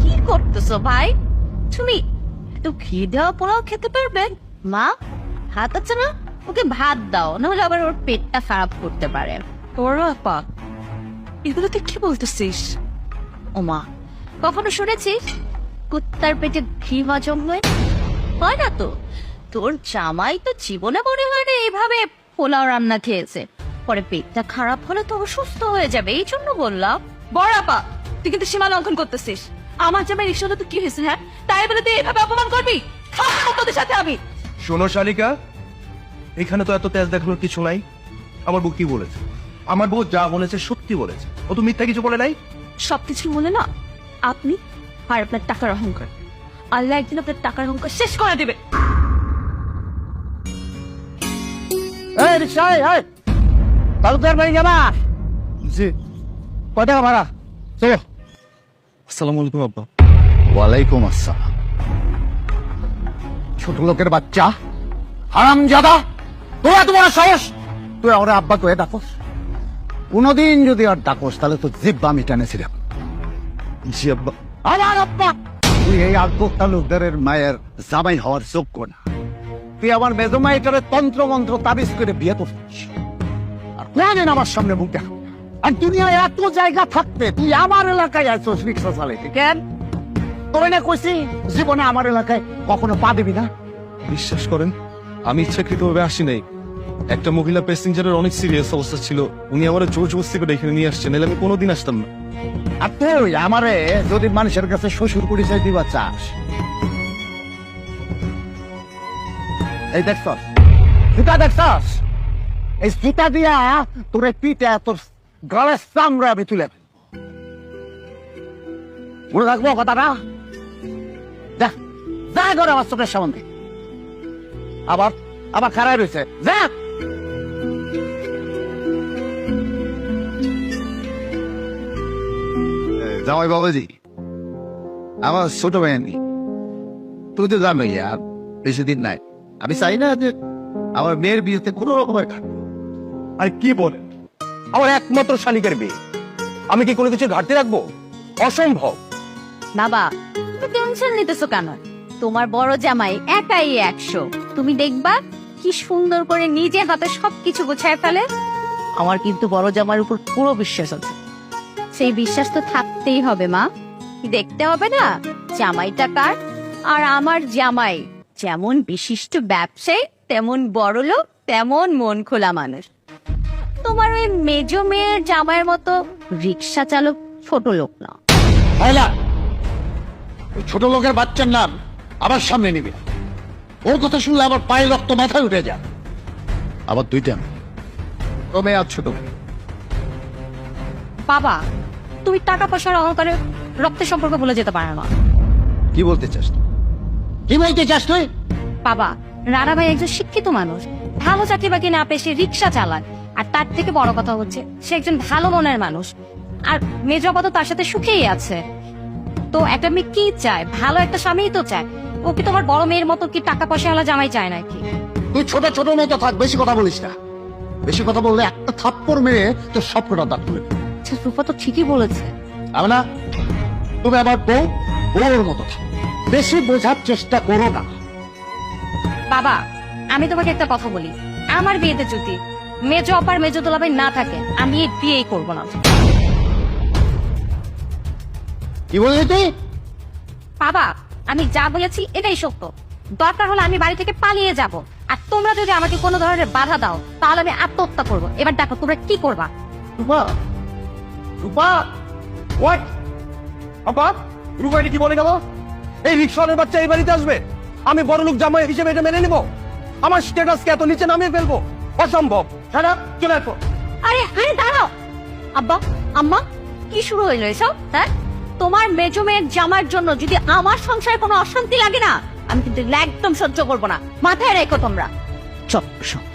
কি করতেছো ভাই? তুমি খেয়ে দেওয়া পোলাও খেতে পারবে? মা হাত আছে না? ওকে ভাত দাও নাহলে আবার ওর পেটটা খারাপ করতে পারে। তোর আপা এগুলো তুই কি বলতেছিস? ও মা কখনো শুনেছিস? কুত্তার পেটে ঘি হজম হয় হয় না তো? তোর জামাই তো জীবনে মনে হয় না এইভাবে পোলাও রান্না খেয়েছে। পরে পেটটা খারাপ হলে তো অসুস্থ হয়ে যাবে এই জন্য বললাম। বড় আপা তুই কিন্তু সীমা লঙ্ঘন করতেছিস। আমার জামাই রিক্সা তো কি হয়েছে হ্যাঁ? তাই বলে তুই এভাবে অপমান করবি? তোদের সাথে আমি। শোনো শালিকা এখানে তো এত তেজ দেখানোর কিছু নাই। আমার বউ কি বলেছে? আমার বউ যা বলেছে সত্যি বলেছে। ও তো মিথ্যা কিছু বলে নাই? সবকিছু মনে না আপনি আর আপনার টাকার অহংকার। আল্লাহ একদিন আপনার টাকার অহংকার শেষ করে দেবে। এই রিক্সা এই এই। তালুকদার বাড়ি যাবা? জি। কয় টাকা ভাড়া? চলো। আসসালামু আলাইকুম আব্বা। ওয়ালাইকুম আসসালাম। ছোট লোকের বাচ্চা হারাম জাদা তোর এত বড় সাহস? তুই আমার আব্বা কয়ে ডাকস। কোনোদিন যদি আর ডাকস তাহলে তো জিব্বা আমি টেনেছিলাম জি আব্বা। আমার আব্বা! তুই এই আকবর তালুকদারের মায়ের জামাই হওয়ার যোগ্য না। তুই আমার মেজমাইটারে তন্ত্র মন্ত্র তাবিজ করে বিয়ে করছিস। আর কোনদিন আমার সামনে মুখ দেখা আর দুনিয়ায় এত জায়গা থাকতে তুই আমার এলাকায় আইসোস রিক্সা চালাইতে কেন? তোর না কইছি জীবনে আমার এলাকায় কখনো পা দিবি না। বিশ্বাস করেন আমি ইচ্ছাকৃতভাবে আসি নাই। একটা মহিলা প্যাসেঞ্জারের অনেক সিরিয়াস অবস্থা ছিল উনি আমার জোর জবস্তি করে এখানে নিয়ে আসছেন নাহলে আমি কোনোদিন আসতাম না। আর তুই আমারে যদি মানুষের কাছে শ্বশুর পরিচয় দিবা চাস। এই দেখছস? জুতা দেখছস? এই জুতা দিয়া তোর পিঠে তোর গলের চামড়া আমি তুলে ফেলব। মনে রাখব কথাটা? যা যা করে আমার চোখের সামনে আবার আবার খারাপ রয়েছে যা! জামাই বাবাজি। আমার ছোট ভাই আমি তুই তো জানোই আর বেশি দিন নাই। আমি চাই না যে আমার মেয়ের বিয়েতে কোনো রকমের আর কি বলেন আমার একমাত্র শালিকার বিয়ে। আমি কি কোনো কিছু ঘাটতি রাখব? অসম্ভব। বাবা টেনশন নিতেছো কেন? তোমার বড় জামাই একাই একশো। তুমি দেখবা কি সুন্দর করে নিজে হাতে সবকিছু গোছায় ফেলে। আমার কিন্তু বড় জামাইয়ের উপর পুরো বিশ্বাস আছে। সেই বিশ্বাস তো থাকতেই হবে, মা। দেখতে হবে না, জামাইটা কার? আর আমার জামাই যেমন বিশিষ্ট ব্যবসায়ী, তেমন বড় লোক তেমন মন খোলা মানুষ। তোমার ওই মেজ মেয়ের জামাইয়ের মতো রিক্সা চালক ছোট লোক না। হায়লা ওই ছোট লোকের বাচ্চার নাম আবার সামনে নিবি। ওর কথা শুনলে আমার পায়ে রক্ত মাথায় উঠে যা আবার দুইটা। মেয়ে। ও মেয়ে আর ছোট বাবা তুমি টাকা পয়সার অহংকারে রক্তের সম্পর্ক বলে যেতে পারে না। কি বলতে চাস তুই? কি বলতে চাস তুই? বাবা রানা ভাই একজন শিক্ষিত মানুষ। ভালো চাকরি বাকরি না পেশে রিক্সা চালায়। আর তার থেকে বড় কথা হচ্ছে সে একজন ভালো মনের মানুষ। আর মেজবাবা তো তার সাথে সুখেই আছে। তো একটা মেয়ে কি চায়? ভালো একটা স্বামীই তো চায়। ও কি তোমার বড় মেয়ের মতো কি টাকা পয়সা হলা জামাই চায় নাকি? তুই ছোট ছোট মতো থাক বেশি কথা বলিস না। বেশি কথা বললে একটা থাপ্পড় মেরে তোর সব কটা দাঁত তুলে আচ্ছা রূপা তো ঠিকই বলেছে। আমি না তুমি আমার বউ বউর মতো থাক। বেশি বোঝার চেষ্টা করো না। বাবা আমি তোমাকে একটা কথা বলি। আমার বিয়েতে যদি মেজ অপার মেজ দোলাভাই না থাকে আমি এই বিয়েই করব না। কি বললি তুই? বাবা আমি যা বলেছি এটাই সত্য। দরকার হলে আমি বাড়ি থেকে পালিয়ে যাব। আর তোমরা যদি আমাকে কোনো ধরনের বাধা দাও তাহলে আমি আত্মহত্যা করব। এবার দেখো তোমরা কি করবা। রূপা রূপা হোয়াট আপা রূপা এটা কি বলে গেল? এই রিক্সাওয়ালার বাচ্চা এই বাড়িতে আসবে। আমি বড় লোক জামাই হিসেবে এটা মেনে নেব। আমার স্ট্যাটাসকে এত নিচে নামিয়ে ফেলব। অসম্ভব। সারা চলে আসো। আরে আরে দাঁড়াও। আব্বা আম্মা কি শুরু হইল এসব? হ্যাঁ? তোমার মেজো মেয়ের জামার জন্য যদি আমার সংসারে কোনো অশান্তি লাগে না আমি কিন্তু একদম সহ্য করব না। মাথায় রেখো তোমরা। চপ সব